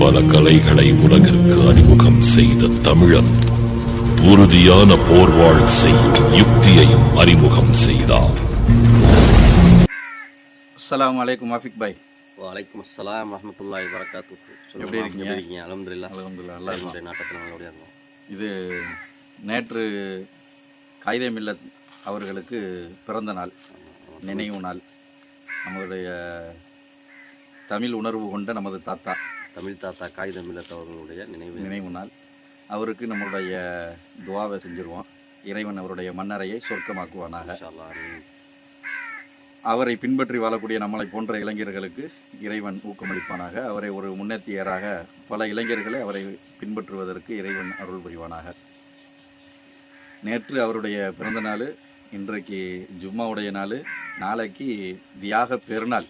பல கலைகளை உலகிற்கு அறிமுகம் செய்த தமிழன் உறுதியான போர்வாள் செய்யும் யுக்தியையும் அறிமுகம் செய்தார். அஸ்ஸலாமு அலைக்கும் ஆஃபிக் பாய். வலைக்கம் அஸ்ஸலாம் வரமத்துல்லாஹி வரகாத்து எப்படி இருக்கீங்க? இருக்கீங்க? அலமதுல்லா அல்ஹம்துலில்லாஹ், நல்லா இருக்கோம். நாட்டத்தில் நல்லபடியாக இருந்தோம் இது நேற்று காயிதே மில்லத் அவர்களுக்கு பிறந்த நாள் நினைவு நாள். நம்மளுடைய தமிழ் உணர்வு கொண்ட நமது தாத்தா. தமிழ் தாத்தா காகிதம் மில்லத் அவர்களுடைய நினைவு. நினைவு நாள் அவருக்கு நம்மளுடைய துவாவை செஞ்சுருவோம். இறைவன் அவருடைய மண்ணறையை சொர்க்கமாக்குவானாக. அவரை பின்பற்றி வாழக்கூடிய நம்மளை போன்ற இளைஞர்களுக்கு இறைவன் ஊக்கமளிப்பானாக. அவரை ஒரு முன்னேற்றியராக பல இளைஞர்களை அவரை பின்பற்றுவதற்கு இறைவன் அருள் புரிவானாக. நேற்று அவருடைய பிறந்த நாள் இன்றைக்கு ஜும்மாவுடைய நாள் நாளைக்கு தியாக பெருநாள்.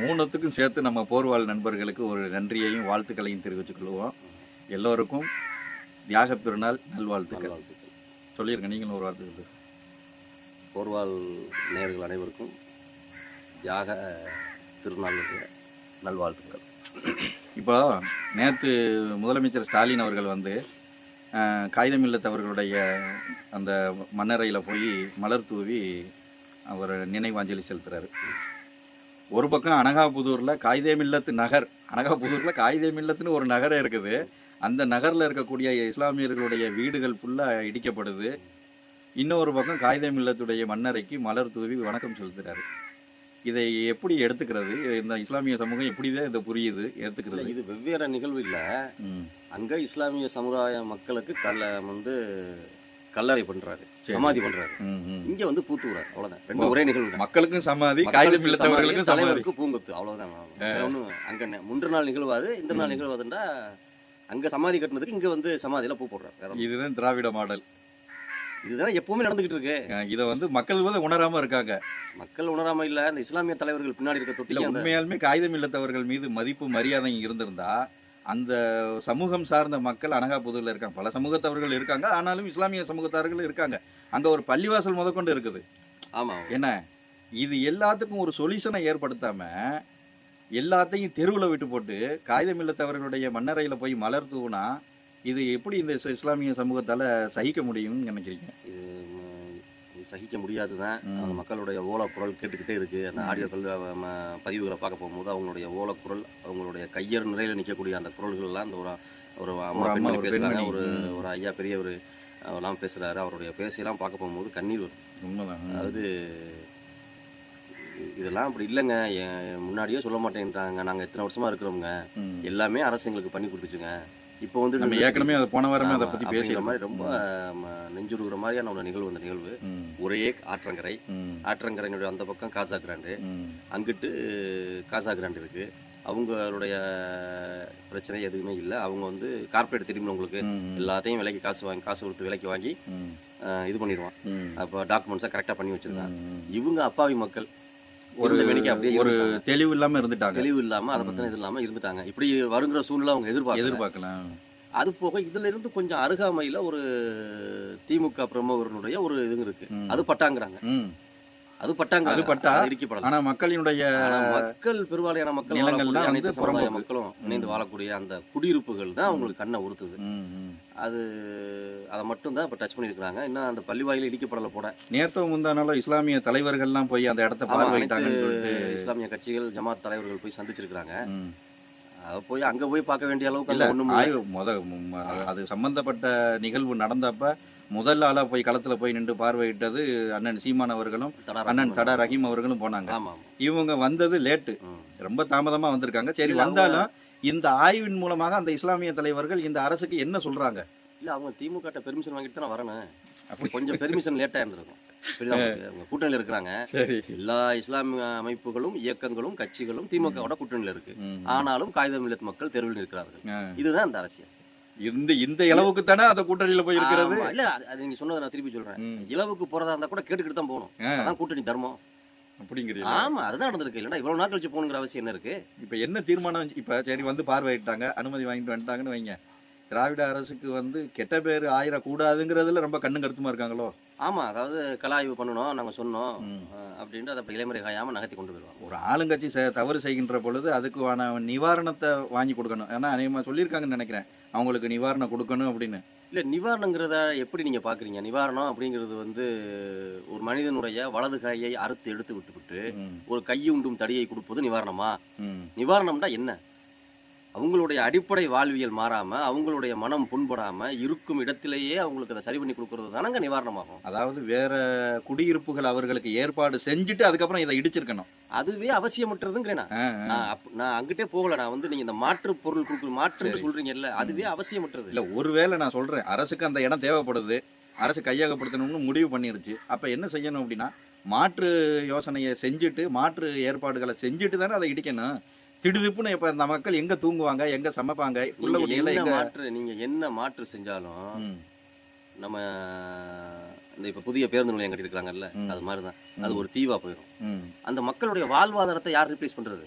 மூணுத்துக்கும் சேர்த்து நம்ம போர்வாள் நண்பர்களுக்கு ஒரு நன்றியையும் வாழ்த்துக்களையும் தெரிவித்துக் கொள்வோம். எல்லோருக்கும் தியாக பெருநாள் நல்வாழ்த்துக்கள். சொல்லியிருங்க நீங்களும் ஒரு வாழ்த்துக்கள் போர்வால் நேயர்கள் அனைவருக்கும் தியாக திருநாளுடைய நல்வாழ்த்துக்கள். இப்போ நேற்று முதலமைச்சர் ஸ்டாலின் அவர்கள் வந்து காகிதம் இல்லத் அவர்களுடைய அந்த மண்ணறையில் போய் மலர் தூவி அவர் நினைவாஞ்சலி செலுத்துறாரு. ஒரு பக்கம் அனகாபுதூரில் காகிதம் இல்லத்து நகர் அனகாபுதூரில் காகிதம் இல்லத்துன்னு ஒரு நகரே இருக்குது. அந்த நகரில் இருக்கக்கூடிய இஸ்லாமியர்களுடைய வீடுகள் ஃபுல்லாக இடிக்கப்படுது. இன்னொரு பக்கம் காகிதம் இல்லத்துடைய மண்ணறைக்கு மலர் தூவி வணக்கம் செலுத்துறாரு. இதை எப்படி எடுத்துக்கிறது? இந்த இஸ்லாமிய சமூகம் எப்படிதான் இதை புரியுது? ஏற்றுக்கிறது இது வெவ்வேறு நிகழ்வு இல்லை. அங்கே இஸ்லாமிய சமுதாய மக்களுக்கு கல்ல வந்து கல்லறை பண்ணுறாரு சமாதி ம். இங்கே வந்து பூத்துறாரு அவ்வளோதான் ரெண்டு ஒரே நிகழ்வு. மக்களுக்கும் சமாதி காகிதம் சமாதி. தலைவருக்கு பூங்கொத்து. அவ்வளவுதான் அங்க முன்று நாள் நிகழ்வாது இந்த நாள் நிகழ்வாதுண்டா அங்க சமாதி கட்டினதுக்கு இங்க வந்து சமாதியில பூ போடுறாரு. இதுதான் திராவிட மாடல். இதுதான் எப்பவுமே நடந்துகிட்டு இருக்கு. இதை வந்து மக்கள் வந்து உணராம இருக்காங்க. மக்கள் உணராம இல்ல இந்த இஸ்லாமிய தலைவர்கள் பின்னாடி இருக்க தொட்டில உண்மையாலுமே காகிதம் இல்லத்தவர்கள் மீது மதிப்பு மரியாதை இருந்திருந்தா அந்த சமூகம் சார்ந்த மக்கள் அனகாபுதூர்ல இருக்காங்க. பல சமூகத்தவர்கள் இருக்காங்க. ஆனாலும் இஸ்லாமிய சமூகத்தார்கள் இருக்காங்க. அங்க ஒரு பள்ளிவாசல் முதற்கொண்டு இருக்குது. ஆமா என்ன? இது எல்லாத்துக்கும் ஒரு சொல்யூஷனை ஏற்படுத்தாம எல்லாத்தையும் தெருவில் விட்டு போட்டு காகிதம் இல்லத்தவர்களுடைய மண்ணறையில் போய் மலர் தூவுனா இது எப்படி இந்த இஸ்- இஸ்லாமிய சமூகத்தால சகிக்க முடியும்னு நினைக்கிறீங்க? இது சகிக்க முடியாதுதான். ம். அந்த மக்களுடைய ஓலை குரல் கேட்டுக்கிட்டே இருக்கு. அந்த ஆடியோக்கள் ம, பதிவுகளை பார்க்க போகும்போது அவங்களுடைய ஓலை குரல் அவங்களுடைய கையர் நிறையில நிற்கக்கூடிய அந்த குரல்கள் எல்லாம் அந்த ஒரு ஒரு அம்மா ஒரு பெண்மணி ஒரு. ஒரு. ஒரு ஐயா பெரியவர் அவெல்லாம் பேசுறாரு. அவருடைய பேசையெல்லாம் பார்க்க போகும்போது கண்ணீர் வரும். உண்மைதான். அதாவது இதெல்லாம் அப்படி இல்லைங்க. முன்னாடியே சொல்ல மாட்டேன்றாங்க. நாங்கள் எத்தனை வருஷமா இருக்கிறோங்க ம். எல்லாமே அரசு எங்களுக்கு பண்ணி கொடுத்துச்சுங்க. இப்போ வந்து நம்ம ஏற்கனவே அதை போன வாரமே அதை அப்படிங்கிற பேசியிருக்கோம் மாதிரி ரொம்ப நெஞ்சுருகிற மாதிரியான ஒரு நிகழ்வு அந்த நிகழ்வு. ஒரே ஆற்றங்கரை. ஆற்றங்கரையினுடைய அந்த பக்கம் காசா கிராண்டு. அங்கிட்டு காசா கிராண்டு இருக்கு. அவங்களுடைய பிரச்சனை எதுவுமே இல்லை. அவங்க வந்து கார்ப்பரேட் தெரியுமா உங்களுக்கு? எல்லாத்தையும் விலைக்கு காசு வாங்கி காசு கொடுத்து விலைக்கு வாங்கி இது பண்ணிடுவான். அப்போ டாக்குமெண்ட்ஸை கரெக்டாக பண்ணி வச்சிருக்காங்க. இவங்க அப்பாவி மக்கள். ஒரு வேலைக்கு அப்படியே ஒரு. தெளிவு இல்லாம இருந்துட்டாங்க தெளிவு இல்லாம அதை பத்தின இது இல்லாம இருந்துட்டாங்க இப்படி வருங்கிற சூழ்நிலை அவங்க எதிர்பார்க்கல எதிர்பார்க்கலாம் அது போக இதுல இருந்து கொஞ்சம் அருகாமையில ஒரு திமுக பிரமுகருடைய ஒரு இது இருக்கு. அது பட்டாங்கிறாங்க. அது பட்டாங்க அது பட்டா? இடிக்கப்படலாம் ஆனா மக்களினுடைய மக்கள் பெருவாரியான மக்கள் நிலங்கள்லாம் அனைத்து சமுதாய. மக்களும் இணைந்து வாழக்கூடிய அந்த குடியிருப்புகள் தான் அவங்களுக்கு கண்ணை உறுத்துது. அது அதை மட்டும் தான் இப்போ டச் பண்ணியிருக்கிறாங்க இன்னும் அந்த பள்ளி வாயில இடிக்கப்படலை போட நேத்தோ முந்தானாலும் இஸ்லாமிய தலைவர்கள்லாம் போய் அந்த இடத்த சொல்லிட்டு இஸ்லாமிய கட்சிகள் ஜமாத் தலைவர்கள் போய் சந்திச்சிருக்கிறாங்க ம். அதை போய் அங்க போய் பார்க்க வேண்டிய அளவுக்கு இல்ல அங்க ஒண்ணும் ஆய்வு முத ம், அது- அது சம்பந்தப்பட்ட நிகழ்வு நடந்தப்ப முதல் ஆளா போய் களத்துல போய் நின்று பார்வையிட்டது அண்ணன் சீமான் அவர்களும் அண்ணன் தடா ரஹீம் அவர்களும் போனாங்க. இவங்க வந்தது லேட்டு. ரொம்ப தாமதமா வந்திருக்காங்க. சரி வந்தாலும் இந்த ஆய்வின் மூலமாக அந்த இஸ்லாமிய தலைவர்கள் இந்த அரசுக்கு என்ன சொல்றாங்க? இல்ல அவங்க திமுக பெர்மிஷன் வாங்கிட்டு தான் வரணும். அப்படி. கொஞ்சம் பெர்மிஷன் லேட்டா இருந்திருக்கும்? அவங்க கூட்டணியில இருக்கிறாங்க. எல்லா இஸ்லாமிய அமைப்புகளும் இயக்கங்களும் கட்சிகளும் திமுகவோட கூட்டணியில இருக்கு. ஆனாலும் காகிதம் இல்லத்து மக்கள் தெருவில் இருக்கிறார்கள். இதுதான் அந்த அரசியல். இந்த இந்த அளவுக்கு தானே அந்த கூட்டணியில போய் இருக்கிறது. இல்ல அது- நீங்க சொன்னதை நான் திருப்பி சொல்றேன். ம். இலவுக்கு போறதா இருந்தா கூட கேட்டுக்கிட்டு தான் போகணும். அதான் கூட்டணி தர்மம். அப்படிங்கிறீங்க ஆமா அதுதான் நடந்திருக்கு. இல்லைன்னா இவ்வளவு நாள் கழிச்சு போகணுங்கிற அவசியம் என்ன இருக்கு? இப்ப என்ன தீர்மானம் இப்ப சரி வந்து பார்வையிட்டாங்க அனுமதி வாங்கிட்டு வந்துட்டாங்கன்னு வைங்க. திராவிட அரசுக்கு வந்து கெட்ட பேர் ஆயிரக்கூடாதுங்கிறதுல ரொம்ப கண்ணு கருத்துமா இருக்காங்களோ? ஆமா அதாவது கலாய்வு பண்ணணும் நாங்க சொன்னோம் அப்படின்ட்டு அதை அப்படி இலைமறை காயாம நகர்த்தி கொண்டு போயிடுவாங்க. ஒரு ஆளுங்கட்சி தவறு செய்கின்ற பொழுது அதுக்கான நிவாரணத்தை வாங்கி கொடுக்கணும். ஏன்னா அதிகமாக சொல்லியிருக்காங்கன்னு நினைக்கிறேன். அவங்களுக்கு நிவாரணம் கொடுக்கணும் அப்படின்னு. இல்ல நிவாரணங்கிறத எப்படி நீங்க பாக்குறீங்க? நிவாரணம் அப்படிங்கிறது வந்து ஒரு மனிதனுடைய வலது கையை அறுத்து எடுத்து விட்டுவிட்டு ஒரு கையை உண்டும் தடியை கொடுப்பது நிவாரணமா. நிவாரணம்னா என்ன? அவங்களுடைய அடிப்படை வாழ்வியல் மாறாம அவங்களுடைய மனம் புண்படாம இருக்கும் இடத்திலேயே அவங்களுக்கு அதை சரி பண்ணி கொடுக்கறது தானங்க நிவாரணமாகும். அதாவது வேற குடியிருப்புகள் அவர்களுக்கு ஏற்பாடு செஞ்சுட்டு அதுக்கப்புறம் இதை இடிச்சிருக்கணும். அதுவே அவசியமற்றதுங்கிறேன்? நான். அங்கிட்டே போகல. நான் வந்து நீங்க இந்த மாற்று பொருள் கொடுக்குற மாற்றுன்னு சொல்றீங்கல்ல அதுவே அவசியமற்றது. இல்ல ஒருவேளை நான் சொல்றேன் அரசுக்கு அந்த இடம் தேவைப்படுது அரசு கையகப்படுத்தணும்னு முடிவு பண்ணிருச்சு அப்ப என்ன செய்யணும் அப்படின்னா மாற்று யோசனையை செஞ்சுட்டு மாற்று ஏற்பாடுகளை செஞ்சுட்டு தானே அதை இடிக்கணும். திடுதிப்புன்னு இப்ப இந்த மக்கள் எங்க தூங்குவாங்க எங்க சமைப்பாங்க உள்ள எங்க? மாற்று நீங்க என்ன மாற்று செஞ்சாலும் நம்ம இந்த இப்ப புதிய பேருந்து நிலையம் கட்டியிருக்காங்கல்ல. அது மாதிரிதான். அது ஒரு தீவா போயிடும் அந்த மக்களுடைய வாழ்வாதாரத்தை யார் ரிப்ளேஸ் பண்றது?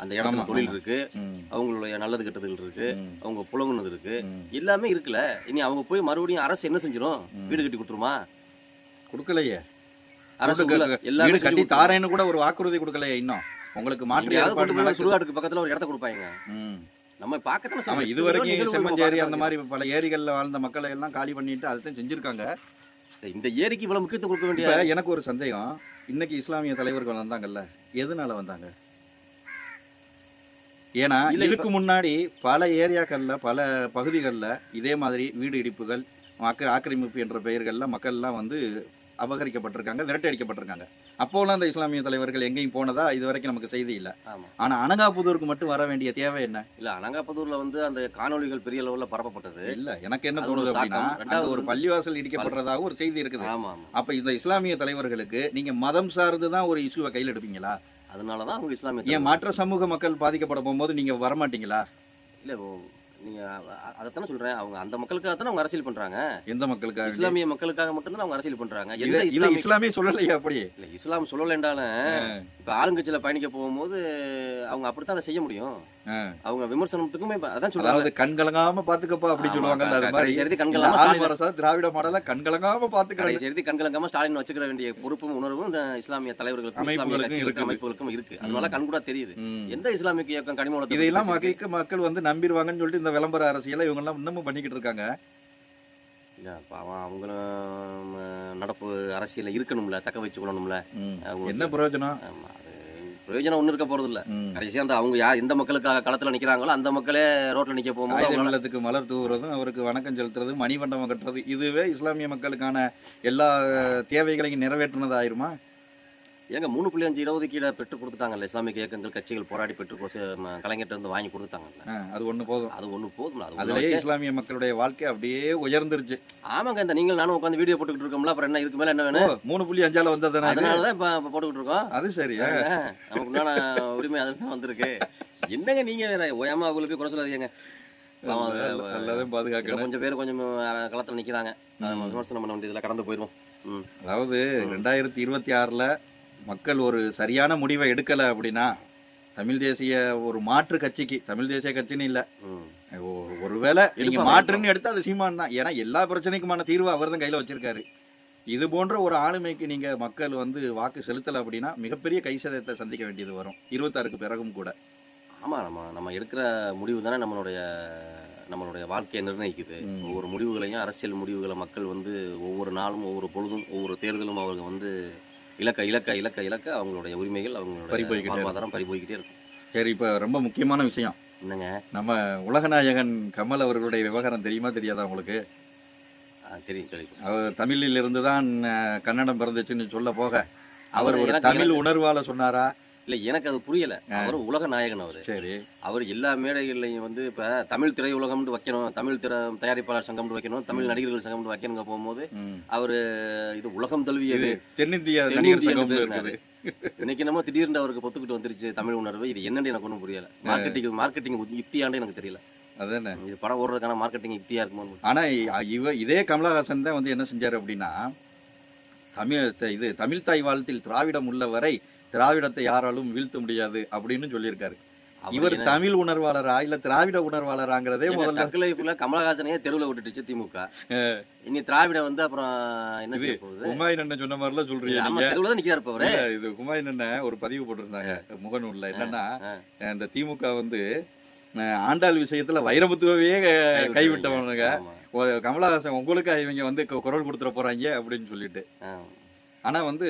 அந்த இடத்துல தொழில். இருக்கு அவங்களுடைய நல்லது கெட்டதுகள் இருக்கு அவங்க புலங்குனது இருக்கு. எல்லாமே இருக்குல்ல. இனி அவங்க போய் மறுபடியும் அரசு என்ன செஞ்சிடும் வீடு கட்டி கொடுத்துருமா? கொடுக்கலையே. அரசு எல்லாமே கட்டி. தாரேன்னு கூட ஒரு வாக்குறுதி கொடுக்கலையே இன்னும். உங்களுக்கு மாற்று. சுடுகாட்டுக்கு பக்கத்துல ஒரு இடத்த கொடுப்பாங்க. நம்ம பார்க்கத்தானே ஆமா செய்றோம். இது வரைக்கும் செம்மஞ்சேரி அந்த மாதிரி பல ஏரிகள்ல வாழ்ந்த மக்களை எல்லாம் காலி பண்ணிட்டு அதைத்தான் செஞ்சிருக்காங்க. இந்த ஏரிக்கு இவ்வளவு முக்கியத்துவம் கொடுக்க வேண்டிய எனக்கு ஒரு சந்தேகம் இன்னைக்கு இஸ்லாமிய தலைவர்கள் வந்தாங்கல்ல எதனால வந்தாங்க ஏன்னா இதுக்கு முன்னாடி பல ஏரியாக்கள்ல பல பகுதிகளில் இதே மாதிரி வீடு இடிப்புகள் ஆக்க ஆக்கிரமிப்பு என்ற பெயர்கள்ல மக்கள் எல்லாம் வந்து அபகரிக்கப்பட்டிருக்காங்க விரட்டி அடிக்கப்பட்டிருக்காங்க அப்போலாம் அந்த இஸ்லாமிய தலைவர்கள் எங்கேயும் போனதா இது வரைக்கும் நமக்கு செய்தி இல்லை. ஆனா அனகாபுதூருக்கு மட்டும் வர வேண்டிய தேவை என்ன? இல்ல அனங்காபுதூர்ல வந்து அந்த காணொளிகள் பெரிய லெவல்ல பரப்பப்பட்டது. இல்ல எனக்கு என்ன தோணுது அப்படின்னா. ரெண்டாவது ஒரு பள்ளிவாசல் இடிக்கப்படுறதாக ஒரு செய்தி இருக்குது. அப்ப இந்த இஸ்லாமிய தலைவர்களுக்கு நீங்க மதம் சார்ந்து தான் ஒரு இஷ்யூவை கையில் எடுப்பீங்களா? அதனாலதான் அவங்க இஸ்லாமிய ஏன். மற்ற சமூக மக்கள் பாதிக்கப்பட போகும்போது நீங்க வரமாட்டீங்களா? இல்ல நீங்க அதைத்தானே சொல்றேன். அவங்க அந்த மக்களுக்காக தானே அவங்க அரசியல் பண்றாங்க. எந்த மக்களுக்காக இஸ்லாமிய மக்களுக்காக மட்டும்தான் அவங்க அரசியல் பண்றாங்க. எந்த இல்ல இஸ்லாமிய இஸ்லாமிய சொல்லலையா அப்படி? இல்ல இஸ்லாம் சொல்லலைன்றாலும் இப்ப ஆளுங்கட்சியில பயணிக்க போகும்போது அவங்க அப்படித்தான் அதை செய்ய முடியும். அவங்க விமர்சனத்துக்குமே அதான் சொல்றாங்க. அதாவது கண்கலங்காம பாத்துக்கப்பா அப்படி ஆமா, சொல்லுவாங்கல்ல அது மாதிரி இந்த கண்கலங்காம ஸ்டாலின் திராவிட மாடல கண்கலங்காம பாத்துக்கிறாங்க. வரைக்கும் கண்கலங்காம ஸ்டாலின் வச்சுக்கிற வேண்டிய பொறுப்பும் உணர்வும் இந்த இஸ்லாமிய தலைவர்களுக்கும் இஸ்லாமிய கட்சிகளுக்கும். அமைப்புகளுக்கும் இருக்கு. அதனால கண்கூடா தெரியுது. ம். எந்த இஸ்லாமிய இயக்கம் இதையெல்லாம் பத்தி பேசியிருக்கு? மக்களுக்கு மக்கள் வந்து நம்பிடுவாங்கன்னு சொல்லிட்டு இந்த விளம்பர அரசியலை இவங்க எல்லாம் இன்னமும் பண்ணிக்கிட்டு இருக்காங்க. பாவம் அவங்களும் நடப்பு அரசியல்ல இருக்கணும்ல தக்க வச்சுக்கணும்ல என்ன பிரயோஜனம்? பிரயோஜனம் ஒண்ணு இருக்க போறது இல்ல ம். கடைசியா அந்த அவங்க யார் எந்த மக்களுக்காக களத்துல நிக்கிறாங்களோ அந்த மக்களே ரோட்ல நிக்க போகும்போது இல்லத்துக்கு மலர் தூவுறதும் அவருக்கு வணக்கம் செலுத்துறதும் மணிமண்டபம் கட்டுறது இதுவே இஸ்லாமிய மக்களுக்கான எல்லா தேவைகளையும் நிறைவேற்றினது ஆயிருமா ஏங்க மூணு புள்ளி அஞ்சு இடஒதுக்கீடை பெற்று கொடுத்துட்டாங்கல்ல இஸ்லாமிய இயக்கங்கள் கட்சிகள் போராடி பெற்று கொ- ம- கலைஞர்ட்ட இருந்து வாங்கி கொடுத்துட்டாங்கல்ல. அது ஒண்ணு போதும். அது அது ஒண்ணு அதுலயே இஸ்லாமிய மக்களுடைய வாழ்க்கை அப்படியே உயர்ந்துருச்சு. ஆமாங்க இந்த நீங்கள் நானும் உட்காந்து வீடியோ போட்டுக்கிட்டு இருக்கோம்ல அப்புறம் என்ன இதுக்கு மேல என்ன வேணும்? மூணு புள்ளி அஞ்சால வந்ததுனா இது? அதனாலதான் இப்ப போட்டுக்கிட்டு இருக்கோம். அது சரி. நமக்கு உண்டான உரிமை அதுல தான் வந்திருக்கு. என்னங்க நீங்க வேற ஓயாம அவங்களுக்கு போய் குறை சொல்லாதீங்க கொஞ்சம் பேர் கொஞ்சம் களத்துல நிக்கிறாங்க. நம்ம விமர்சனம் பண்ண வேண்டியதுல கடந்து போயிருவோம். ம். அதாவது ரெண்டாயிரத்தி இருபத்தி ஆறுல மக்கள் ஒரு சரியான முடிவை எடுக்கல அப்படின்னா தமிழ் தேசிய ஒரு மாற்று கட்சிக்கு தமிழ் தேசிய கட்சின்னு இல்ல. ஒருவேளை நீங்க எடுப்பாங்க, மாற்றுன்னு எடுத்தா அது சீமான் தான். ஏன்னா எல்லா பிரச்சனைக்குமான தீர்வு அவர் தான் கையில வச்சிருக்காரு. இது போன்ற ஒரு ஆளுமைக்கு நீங்க மக்கள் வந்து வாக்கு செலுத்தல அப்படின்னா மிகப்பெரிய கைசதத்தை சந்திக்க வேண்டியது வரும். இருபத்தாறுக்கு பிறகும் கூட. ஆமா நம்ம நம்ம எடுக்கிற முடிவு தானே நம்மளுடைய நம்மளுடைய வாழ்க்கையை நிர்ணயிக்குது. ஒவ்வொரு முடிவுகளையும் அரசியல் முடிவுகளை மக்கள் வந்து ஒவ்வொரு நாளும் ஒவ்வொரு பொழுதும் ஒவ்வொரு தேர்தலும் அவங்க வந்து இலக்க இலக்க இலக்க இலக்க அவங்களுடைய உரிமைகள் அவங்களுடைய போய்க்கிட்டே வாழ்வாதாரம் பறி போய்கிட்டே இருக்கும். சரி இப்ப ரொம்ப முக்கியமான விஷயம். என்னங்க? நம்ம உலகநாயகன் கமல் அவர்களுடைய விவகாரம் தெரியுமா தெரியாதா உங்களுக்கு? தெரியும் கேள்வி அவர் தமிழில் இருந்து தான் கன்னடம் பிறந்துச்சுன்னு சொல்ல போக. அவர் ஒரு தமிழ் உணர்வால சொன்னாரா? இல்ல எனக்கு அது புரியல. அவர் உலக நாயகன் அவரு. சரி. அவர் எல்லா மேடைகள்லையும் வந்து இப்ப தமிழ் திரையுலகம்னு வைக்கணும் தமிழ் திரை தயாரிப்பாளர் சங்கம்னு வைக்கணும் தமிழ் நடிகர்கள் சங்கம்னு வைக்கணுங்க போகும்போது. அவரு இது உலகம் தழுவியது தென்னிந்திய தென்னிந்திய இன்னைக்கு நம்ம திடீர்னு அவருக்கு பொத்துக்கிட்டு வந்துருச்சு தமிழ் உணர்வு. இது என்னன்னு எனக்கு ஒன்றும் புரியல. மார்க்கெட்டிங் மார்க்கெட்டிங் யுக்தியாண்டு எனக்கு தெரியல. அதானே. இது படம் ஓடுறதுக்கான மார்க்கெட்டிங் யுக்தியா இருக்குமோ ஆனா இ- இவ இதே கமலஹாசன் தான் வந்து என்ன செஞ்சாரு அப்படின்னா தமிழ் இது தமிழ் தாய் வாழ்த்தில் திராவிடம் உள்ள வரை திராவிடத்தை யாராலும் வீழ்த்த முடியாது அப்படின்னு சொல்லியிருக்காரு. இவர் தமிழ் உணர்வாளரா இல்ல திராவிட உணர்வாளராங்கிறதே முதல்ல லைஃப்ல கமலஹாசனையே தெருவில் விட்டுட்டுச்சு திமுக. இனி திராவிட வந்து அப்புறம் என்ன செய்ய போகுது? குமாயின் அண்ணன் சொன்ன மாதிரிலாம் சொல்றீங்க நீங்க. தெருவில் தான் நிக்கிறாரு இப்ப அவரு. இல்ல, இது குமாயின் அண்ணன் ஒரு பதிவு போட்டிருந்தாங்க முகநூல்ல. என்னன்னா இந்த திமுக வந்து ஆண்டாள் விஷயத்துல வைரமுத்துவவே கைவிட்டவனுங்க. கமலஹாசன் உங்களுக்கு இவங்க வந்து குரல் கொடுத்துட போறாங்க அப்படின்னு சொல்லிட்டு. ஆ. ஆனா வந்து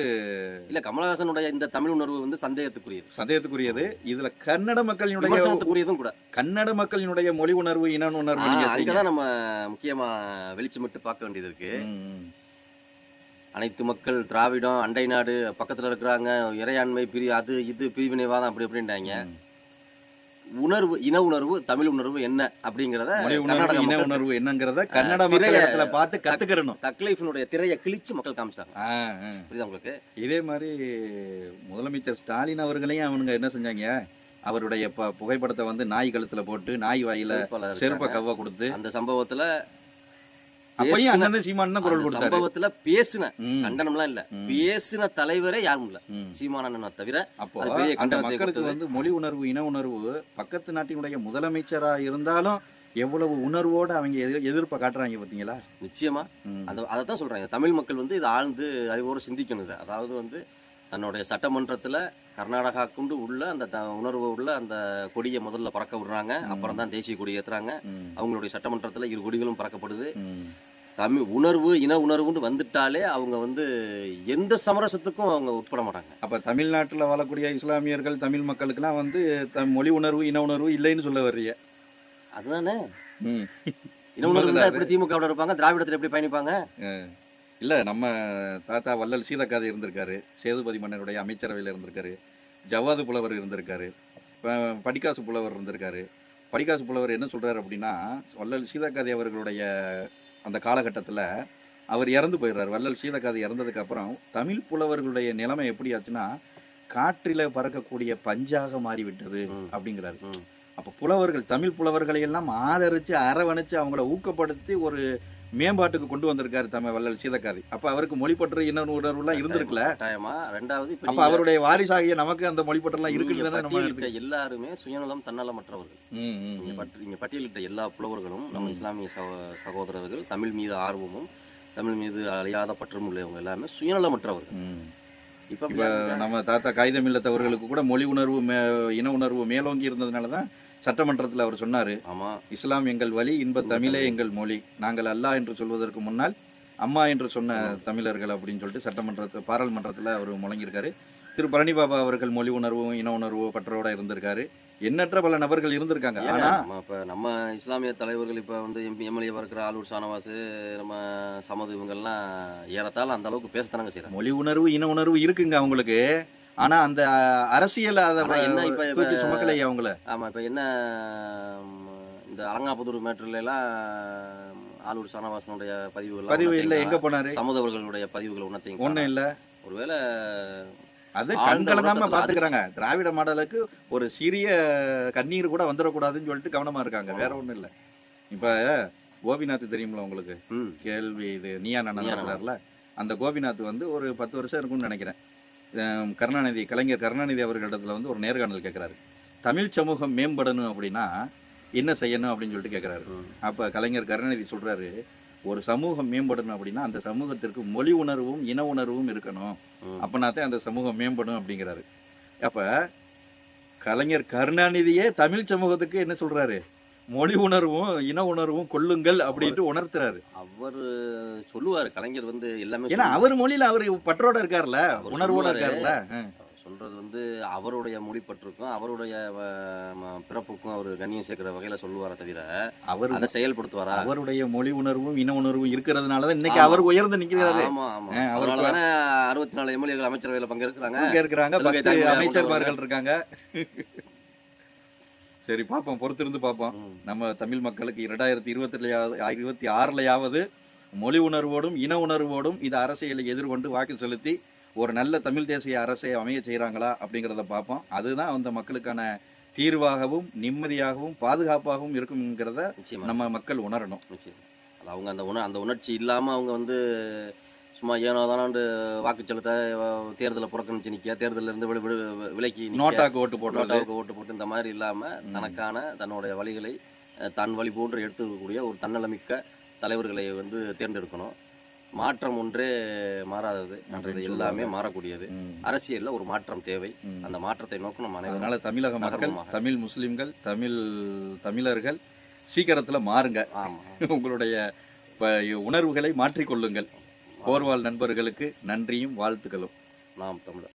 இல்ல கமலஹாசனுடைய இந்த தமிழ் உணர்வு வந்து சந்தேகத்துக்குரியது சந்தேகத்துக்குரியது இதுல கன்னட மக்களினுடைய கூட கன்னட மக்களினுடைய மொழி உணர்வு இன உணர்வு செய்யுங்க. அங்கதான் நம்ம முக்கியமா வெளிச்சமிட்டு பார்க்க வேண்டியது இருக்கு அனைத்து மக்கள் திராவிடம் அண்டை நாடு பக்கத்துல இருக்கிறாங்க இறையாண்மை பிரி அது இது பிரிவினைவாதம் அப்படி அப்படின்ட்டாங்க. உணர்வு இன உணர்வு தமிழ் உணர்வு என்ன அப்படிங்கிறத கர்நாடக இன உணர்வு என்னங்கிறத கன்னட இடத்துல பார்த்து கத்துக்கிறணும் தக்லைஃபினுடைய திரையை கிழிச்சு மக்கள் காமிச்சிட்டாங்க. புரியுதா உங்களுக்கு இதே மாதிரி முதலமைச்சர் ஸ்டாலின் அவர்களையும் அவனுங்க என்ன செஞ்சாங்க அவருடைய புகைப்படத்தை வந்து நாய் கழுத்துல போட்டு நாய் வாயில செருப்ப. கவ்வ கொடுத்து அந்த சம்பவத்துல அப்பயும் அண்ணன் சீமான் தான் குரல் கொடுத்தாரு. சம்பவத்துல பேசின கண்டனம்லாம் இல்ல. பேசின தலைவரே யாரும் இல்ல. சீமானண்ணனை தவிர அப்போ அந்த மக்களுக்கு. வந்து மொழி உணர்வு இன உணர்வு பக்கத்து நாட்டினுடைய முதலமைச்சரா இருந்தாலும் எவ்வளவு உணர்வோட அவங்க எதிர் எதிர்ப்பை காட்டுறாங்க பாத்தீங்களா நிச்சயமா. அதை தான் சொல்றாங்க. தமிழ் மக்கள் வந்து இதை ஆழ்ந்து அறிவோடு சிந்திக்கணும் இதை. அதாவது வந்து தன்னுடைய சட்டமன்றத்துல கர்நாடகா கொண்டு உள்ள அந்த த உணர்வு உள்ள அந்த கொடியை முதல்ல பறக்க விடுறாங்க. அப்புறம் தான் தேசிய கொடி ஏத்துறாங்க. அவங்களுடைய சட்டமன்றத்துல இரு கொடிகளும் பறக்கப்படுது. தமிழ் உணர்வு இன உணர்வுன்னு வந்துட்டாலே அவங்க வந்து எந்த சமரசத்துக்கும் அவங்க உட்பட மாட்டாங்க. அப்ப தமிழ்நாட்டுல வாழக்கூடிய இஸ்லாமியர்கள் தமிழ் மக்களுக்கெல்லாம் வந்து த- மொழி உணர்வு இன உணர்வு இல்லைன்னு சொல்ல வர்றீங்க. அதுதானே. இன உணர்வு எப்படி திமுகவோட இருப்பாங்க? திராவிடத்துல எப்படி பயணிப்பாங்க? இல்ல நம்ம தாத்தா வள்ளல் சீதக்காதை இருந்திருக்காரு சேதுபதி மன்னனுடைய அமைச்சரவையில் இருந்திருக்காரு ஜவாது புலவர் இருந்திருக்காரு படிக்காசு புலவர் இருந்திருக்காரு. படிக்காசு புலவர் என்ன சொல்றாரு அப்படின்னா வள்ளல் சீதக்காதி அவர்களுடைய அந்த காலகட்டத்தில் அவர் இறந்து போயிடுறாரு வள்ளல் சீதக்காதி இறந்ததுக்கு அப்புறம் தமிழ் புலவர்களுடைய நிலைமை எப்படி ஆச்சுன்னா காற்றில பறக்கக்கூடிய பஞ்சாக மாறிவிட்டது. அப்படிங்கிறாரு. அப்போ புலவர்கள் தமிழ் புலவர்களை எல்லாம் ஆதரிச்சு அரவணைச்சு அவங்கள ஊக்கப்படுத்தி ஒரு மேம்பாட்டுக்கு கொண்டு வந்திருக்காரு தமிழ் வள்ளல் சீதக்காதி அப்ப அவருக்கு மொழிப்பற்று இன்னொரு உணர்வுலாம் இருந்திருக்குல்ல கட்டாயமா. ரெண்டாவது அப்ப அவருடைய வாரிசாகிய நமக்கு அந்த மொழிப்பற்றெல்லாம் இருக்குன்னு நம்ம எல்லாருமே சுயநலம் தன்னலமற்றவர்கள். நீங்க பட்டியலிட்ட எல்லா புலவர்களும் நம்ம இஸ்லாமிய சகோ- சகோதரர்கள் தமிழ் மீது ஆர்வமும் தமிழ் மீது அழியாத பற்றும் உள்ளவங்க எல்லாமே சுயநலமற்றவர்கள். இப்ப நம்ம தாத்தா காகிதம் இல்லத்தவர்களுக்கு கூட மொழி உணர்வு மே- இன உணர்வு மேலோங்கி இருந்ததுனால தான் சட்டமன்றத்தில் அவர் சொன்னாரு ஆமா. இஸ்லாம் எங்கள் வழி இன்ப தமிழே எங்கள் மொழி. நாங்கள் அல்லாஹ் என்று சொல்வதற்கு முன்னால் அம்மா என்று சொன்ன தமிழர்கள் அப்படின்னு சொல்லிட்டு சட்டமன்றத்தில் பாராளுமன்றத்தில் அவர் முழங்கியிருக்காரு. திரு பழனி பாபா அவர்கள் மொழி உணர்வும் இன உணர்வு பற்றோட இருந்திருக்காரு. எண்ணற்ற பல நபர்கள் இருந்திருக்காங்க. ஏங்க, ஆனா நம்ம இப்ப நம்ம இஸ்லாமிய தலைவர்கள் இப்ப வந்து எம்பி எம்எல்ஏவா இருக்கிற ஆலூர் ஷானவாஸ் நம்ம சமது இவங்கெல்லாம் ஏறத்தாழ அந்த அளவுக்கு பேசத்தானங்க செய்யறாங்க மொழி உணர்வு இன உணர்வு இருக்குங்க அவங்களுக்கு. ஆனா அந்த அரசியல் அதை என்ன இப்ப- தூக்கி சுமக்கலையே அவங்கள? ஆமா இப்ப என்ன இந்த அலங்காபுதூர் மேட்டர்ல எல்லாம் ஆலூர் ஷானவாசனுடைய பதிவுகள் பதிவு இல்ல. எங்க போனாரு? சமதவர்களுடைய பதிவுகள் ஒன்றத்தையும் ஒண்ணும் இல்ல. ஒருவேளை அது கண்கலங்காம பாத்துக்கிறாங்க. திராவிட மாடலுக்கு ஒரு சிறிய கண்ணீர் கூட வந்துடக்கூடாதுன்னு சொல்லிட்டு கவனமா இருக்காங்க. வேற ஒண்ணும் இல்ல. இப்ப கோபிநாத் தெரியுங்களா உங்களுக்கு? கேள்வி இது நீயா நடக்கிறார்ல அந்த கோபிநாத் வந்து ஒரு பத்து வருஷம் இருக்கும்னு நினைக்கிறேன். கருணாநிதி கலைஞர் கருணாநிதி அவர்களிடத்துல வந்து ஒரு நேர்காணல் கேட்குறாரு தமிழ் சமூகம் மேம்படணும் அப்படின்னா என்ன செய்யணும் அப்படின்னு சொல்லிட்டு கேட்குறாரு. அப்போ கலைஞர் கருணாநிதி சொல்றாரு ஒரு சமூகம் மேம்படணும் அப்படின்னா அந்த சமூகத்திற்கு மொழி உணர்வும் இன உணர்வும் இருக்கணும். ம். அப்பனாத்தான் அந்த சமூகம் மேம்படும் அப்படிங்கிறாரு. அப்ப கலைஞர் கருணாநிதியே தமிழ் சமூகத்துக்கு என்ன சொல்றாரு? மொழி உணர்வும் இன உணர்வும் கொள்ளுங்கள் அப்படின்ட்டு உணர்த்துறாரு அவர் சொல்லுவாரு கலைஞர் வந்து எல்லாமே ஏன்னா அவர் மொழியில அவர் பற்றோட இருக்கார்ல உணர்வோட சொல்லுவாரு. இருக்கார்ல ஆ. சொல்லுவாரு. சொல்றது வந்து அவருடைய மொழிப்பற்றுக்கும் அவருடைய வ- ம- பிறப்புக்கும் அவர் கண்ணியம் சேர்க்கிற வகையில சொல்லுவாரே தவிர அவர் அதை செயல்படுத்துவாரா அவருடைய மொழி உணர்வும் இன உணர்வும் இருக்கிறதுனால தான் இன்னைக்கு. அவர் உயர்ந்து நிக்கிறாரு ஆமா தானே அறுபத்தி நாலு எம்எல்ஏகள் அமைச்சரவையில பங்கேற்கிறாங்க தாய்மொழியா அமைச்சர்மார்கள் இருக்காங்க சரி பார்ப்போம். பொறுத்திருந்து பார்ப்போம். நம்ம தமிழ் மக்களுக்கு இரண்டாயிரத்தி இருபத்திலையாவது இருபத்தி ஆறுலையாவது மொழி உணர்வோடும் இன உணர்வோடும் இந்த அரசியலை எதிர்கொண்டு வாக்கு செலுத்தி ஒரு நல்ல தமிழ் தேசிய அரசை அமைய செய்கிறாங்களா அப்படிங்கிறத பார்ப்போம். அதுதான் அந்த மக்களுக்கான தீர்வாகவும் நிம்மதியாகவும் பாதுகாப்பாகவும் இருக்குங்கிறத நம்ம மக்கள் உணரணும். அது அவங்க அந்த உண அந்த உணர்ச்சி இல்லாம அவங்க வந்து சும்மா ஏனோ தானாண்டு வாக்கு செலுத்த தேர்தலை புறக்கணிச்சு நிற்க தேர்தலில் விடு- விலக்கி நோட்டாக்கு ஓட்டு போடுறது. நோட்டாவுக்கு ஓட்டு போட்டு இந்த மாதிரி இல்லாமல் தனக்கான தன்னுடைய வழிகளை தன் வழி போன்று எடுத்துக்கக்கூடிய ஒரு தன்னலமிக்க தலைவர்களை வந்து தேர்ந்தெடுக்கணும். மாற்றம் ஒன்றே மாறாதது. மற்றது எல்லாமே மாறக்கூடியது. அரசியல்ல ஒரு மாற்றம் தேவை. அந்த மாற்றத்தை நோக்கி நம்ம அதனால தமிழக மக்கள். தமிழ் முஸ்லிம்கள் தமிழ் தமிழர்கள் சீக்கிரத்தில் மாறுங்க. உங்களுடைய உணர்வுகளை மாற்றிக்கொள்ளுங்கள். போர்வால் நண்பர்களுக்கு நன்றியும் வாழ்த்துக்களும். நாம் தமிழர்.